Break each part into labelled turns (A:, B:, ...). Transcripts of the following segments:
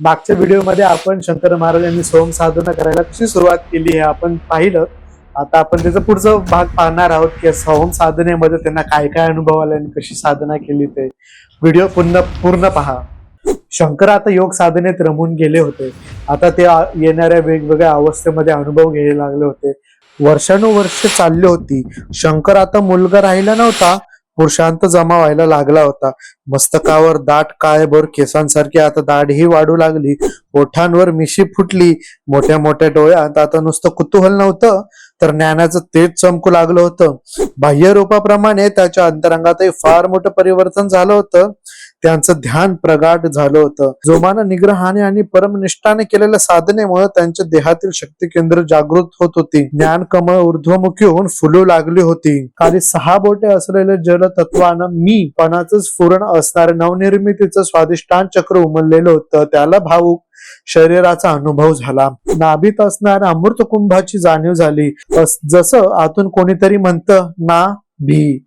A: मागच्या व्हिडिओमध्ये आपण शंकर महाराज यांनी सोम साधना करायला कशी सुरुवात केली हे आपण पाहिलं. आता आपण त्याचा पुढचा भाग पाहणार आहोत की सोम साधनेमध्ये त्यांना काय काय अनुभव आले आणि कशी साधना केली ते. व्हिडिओ पूर्ण पूर्ण पहा. शंकर आता योग साधनेत रमून गेले होते. आता ते येणाऱ्या वेगवेगळ्या अवस्थेमध्ये अनुभव घ्यायला लागले होते. वर्षानुवर्ष चालली होती. शंकर आता मुलगा राहिला नव्हता. पुरुषांत जमा व्हायला लागला होता. मस्तकावर दाट काळेभोर केसांसारखी आता दाढही वाढू लागली. ओठांवर मिशी फुटली. मोठ्या मोठ्या डोळ्यात आता नुसतं कुतूहल नव्हतं तर ज्ञानाचं तेज चमकू लागलं होतं. बाह्य रूपाप्रमाणे त्याच्या अंतरंगातही फार मोठं परिवर्तन झालं होतं. त्यांचं ध्यान प्रगाढ झालं होतं. जोमानं निग्रहाने आणि परमनिष्ठाने केलेल्या साधनेमुळे त्यांच्या देहातील शक्ती केंद्र जागृत होत होती. ज्ञान कमळ ऊर्ध्वमुखी होऊन फुलू लागली होती. खाली सहा बोटे असलेले जलतत्वानं मी पणाच स्फुरण असणारे. नवनिर्मितीचं स्वादिष्टान चक्र उमललेलं होतं. त्याला भाऊक शरीराचा अनुभव झाला. नाभीत असणाऱ्या अमृत कुंभाची जाणीव झाली. जसं आतून कोणीतरी म्हणतं ना भी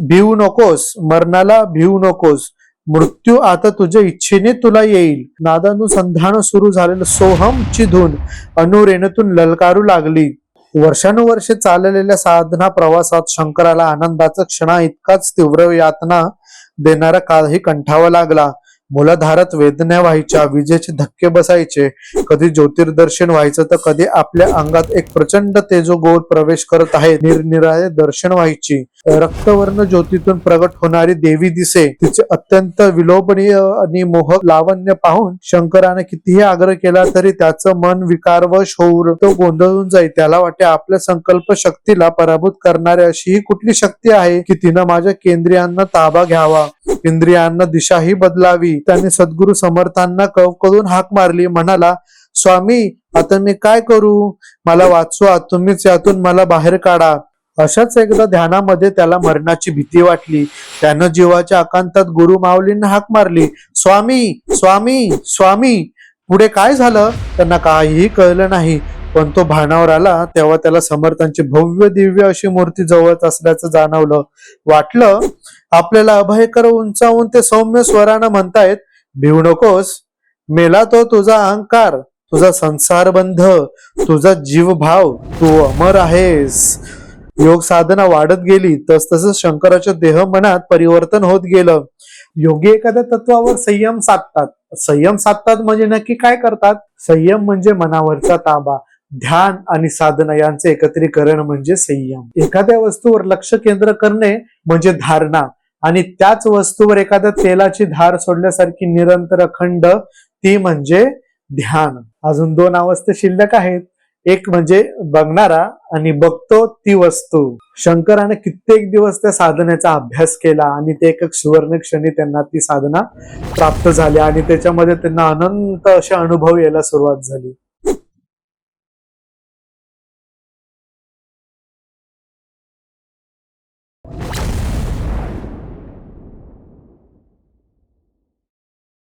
A: भिवू नकोस मरणाला भिवू नकोस मृत्यू आता तुझ्या इच्छेने तुला येईल. नादानुसंधान सुरू झालेलं सोहमची धून अनुरेणतून ललकारू लागली. वर्षानुवर्षे चाललेल्या साधना प्रवासात शंकराला आनंदाचा क्षणा इतकाच तीव्र यातना देणारा काळही कंठावा लागला. मुलाधारात वेदना व्हायच्या विजेचे धक्के बसायचे कधी ज्योतिर्दर्शन व्हायचं तर कधी आपल्या अंगात एक प्रचंड तेजोगोळ प्रवेश करत आहे. निरनिराळे दर्शन व्हायची. रक्तवर्ण ज्योतीतून प्रगट होणारी देवी दिसे तिचे अत्यंत विलोभनीय आणि मोहक लावण्य पाहून शंकराने कितीही आग्रह केला तरी त्याचं मन विकारवश होऊन तो गोंधळून जाई. त्याला वाटे आपल्या संकल्प शक्तीला पराभूत करणारी अशी ही कुठली शक्ती आहे की तिनं माझ्या केंद्रियांना ताबा घ्यावा? इंद्रियांना दिशाही बदलावी. त्याने सद्गुरु समर्थांना कवकळून हाक मारली. म्हणाला स्वामी आता मी काय करू? मला वाचवा. तुम्हीच यातून मला बाहेर काढा. अशाच एकदा ध्यानामध्ये त्याला मरणाची भीती वाटली. त्यानं जीवाच्या आकांतात गुरु माऊलींना हाक मारली. स्वामी स्वामी स्वामी! पुढे काय झालं? त्यांना काहीही कळलं नाही. पण तो भानावर आला. तेव्हा त्याला समर्थांची भव्य दिव्य अशी मूर्ती जवळच असल्याचं जाणवलं. वाटलं आपल्याला अभयकर उंचावून ते सौम्य स्वरानं म्हणतायत भिवू नकोस. मेला तो तुझा अहंकार. तुझा संसार बंध. तुझा जीवभाव. तू अमर आहेस. योग साधना वाढत गेली तस तसं शंकराच्या देह मनात परिवर्तन होत गेलं. योगी एखाद्या तत्वावर संयम साधतात. संयम साधतात म्हणजे नक्की काय करतात? संयम म्हणजे मनावरचा ताबा. ध्यान आणि साधना यांचे एकत्रीकरण म्हणजे संयम. एखाद्या वस्तूवर लक्ष केंद्र करणे म्हणजे धारणा. आणि त्याच वस्तूवर एखाद्या तेलाची धार सोडल्यासारखी निरंतर अखंड ती म्हणजे ध्यान. अजून दोन अवस्था शिल्लक आहेत. एक म्हणजे बघणारा आणि बघतो ती वस्तू. शंकराने कित्येक दिवस त्या साधनेचा अभ्यास केला आणि ते एक सुवर्ण क्षणी त्यांना ती साधना प्राप्त झाली आणि त्याच्यामध्ये त्यांना अनंत असे अनुभव यायला सुरुवात झाली.